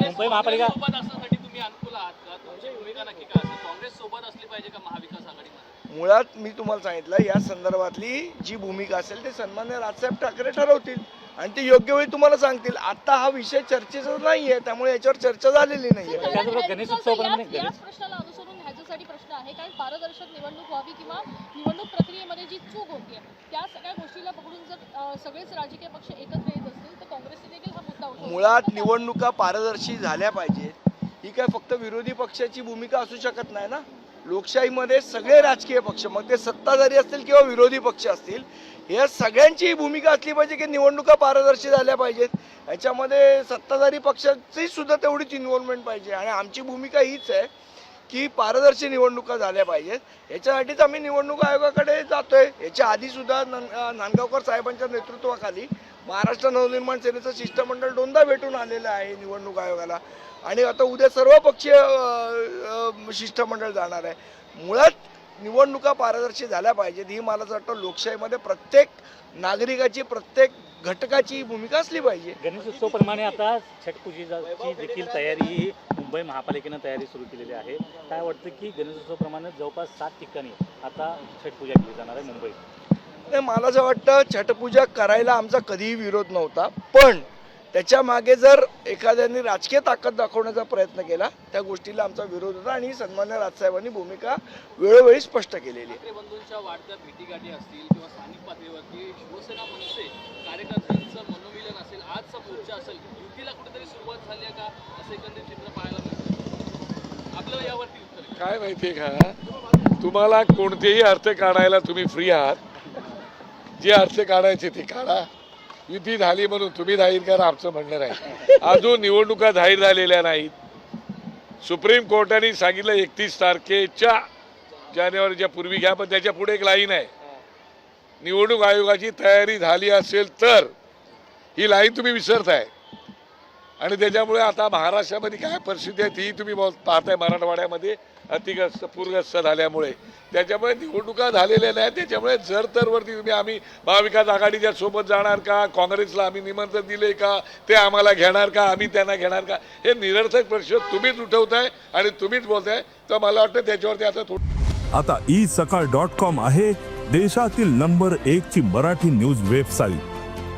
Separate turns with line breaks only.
मुंबई महापालिका
सोबत असण्यासाठी तुम्ही अनुकूल आहात का? तुमची भूमिका नक्की काय असेल? काँग्रेस सोबत असली पाहिजे का महाविकास आघाडीमध्ये?
मुळात मी तुम्हाला सांगितलं या संदर्भातली जी भूमिका असेल ते सन्मान्य राजसाहेब ठाकरे ठरवतील. आणि ते योग्य वेळी तुम्हाला सांगतील. आता हा विषय चर्चेचा नाही आहे त्यामुळे याच्यावर चर्चा झालेली नाही आहे
गणेश
प्रश्नाला अनुसरून ह्याच्यासाठी प्रश्न आहे. कारण पारदर्शक निवडणूक व्हावी किंवा निवडणूक प्रक्रियेमध्ये जी चूक होतीये त्या सगळ्या गोष्टीला पकडून जर सगळेच राजकीय पक्ष एकत्र येत असतील तर काँग्रेसने
मुळात निवडणुका पारदर्शी झाल्या पाहिजेत. ही काय फक्त विरोधी पक्षाची भूमिका असू शकत नाही ना? लोकशाहीमध्ये सगळे राजकीय पक्ष मग ते सत्ताधारी असतील किंवा विरोधी पक्ष असतील या सगळ्यांची भूमिका असली पाहिजे की निवडणुका पारदर्शी झाल्या पाहिजेत. याच्यामध्ये सत्ताधारी पक्षाची सुद्धा तेवढीच इन्व्हॉल्वमेंट पाहिजे. आणि आमची भूमिका हीच आहे की पारदर्शी निवडणुका झाल्या पाहिजेत. याच्यासाठीच आम्ही निवडणूक आयोगाकडे जातोय. याच्या आधी सुद्धा नांदगावकर साहेबांच्या नेतृत्वाखाली महाराष्ट्र नवनिर्माण सेनेचं शिष्टमंडळ दोनदा भेटून आलेलं आहे निवडणूक आयोगाला. आणि आता उद्या सर्व पक्षीय शिष्टमंडळ जाणार आहे. मुळात निवडणुका पारदर्शी झाल्या पाहिजेत. ही मला असं वाटतं लोकशाहीमध्ये प्रत्येक नागरिकाची प्रत्येक घटकाची भूमिका असली पाहिजे.
गणेशोत्सवप्रमाणे आता छठ पूजेची देखील तयारी ही मुंबई महापालिकेनं तयारी सुरू केलेली आहे. काय वाटतं की गणेशोत्सवप्रमाणे जवळपास सात ठिकाणी आता छठ पूजा केली जाणार आहे मुंबईत?
नाही मला असं वाटतं छठपूजा करायला आमचा कधीही विरोध नव्हता. पण त्याच्यामागे जर एखाद्याने राजकीय ताकद दाखवण्याचा प्रयत्न केला त्या गोष्टीला आमचा विरोध होता आणि सन्मान्य राजसाहेबांनी भूमिका वेळोवेळी स्पष्ट केलेली आहे.
ठाकरे बंधूंच्या वाढत्या भेटीगाठी असतील किंवा स्थानिक पातळीवरती शिवसेना मनसे कार्यकर्त्यांचं मनोमिलन असेल आजचा मोर्चा असेल युतीला कुठेतरी सुरुवात झाली आहे का? असं एकंदरीत चित्र पाहायला मिळतं. आपल्याला यावरती उत्तर आहे.
काय माहितीये का? तुम्हाला कोणतेही अर्थ काढायला तुम्ही फ्री आहात. जे अर्थ काढायचे ते काढा. युती झाली म्हणून तुम्ही जाहीर करा आमचं म्हणणं नाही. अजून निवडणुका जाहीर झालेल्या नाहीत. सुप्रीम कोर्टाने सांगितलं एकतीस तारखेच्या जानेवारीच्या पूर्वी घ्या पण त्याच्या पुढे एक लाईन आहे. निवडणूक आयोगाची तयारी झाली असेल तर ही लाईन तुम्ही विसरताय. आणि त्याच्यामुळे आता महाराष्ट्रामध्ये काय परिस्थिती आहे ती तुम्ही बोल पाहताय मराठवाड्यामध्ये अतिग्रस्त पूरग्रस्त झाल्यामुळे. त्याच्यामुळे निवडणुका झालेल्या नाही त्याच्यामुळे जर तर वरती तुम्ही आम्ही महाविकास आघाडीच्या सोबत जाणार का काँग्रेसला आम्ही निमंत्रण दिले का ते आम्हाला घेणार का आम्ही त्यांना घेणार का हे निरर्थक प्रश्न तुम्हीच उठवताय आणि तुम्हीच बोलताय. तर मला वाटतं त्याच्यावरती आता थोडं
आता ई सकाळ डॉट कॉम आहे देशातील नंबर एक ची मराठी न्यूज वेबसाईट.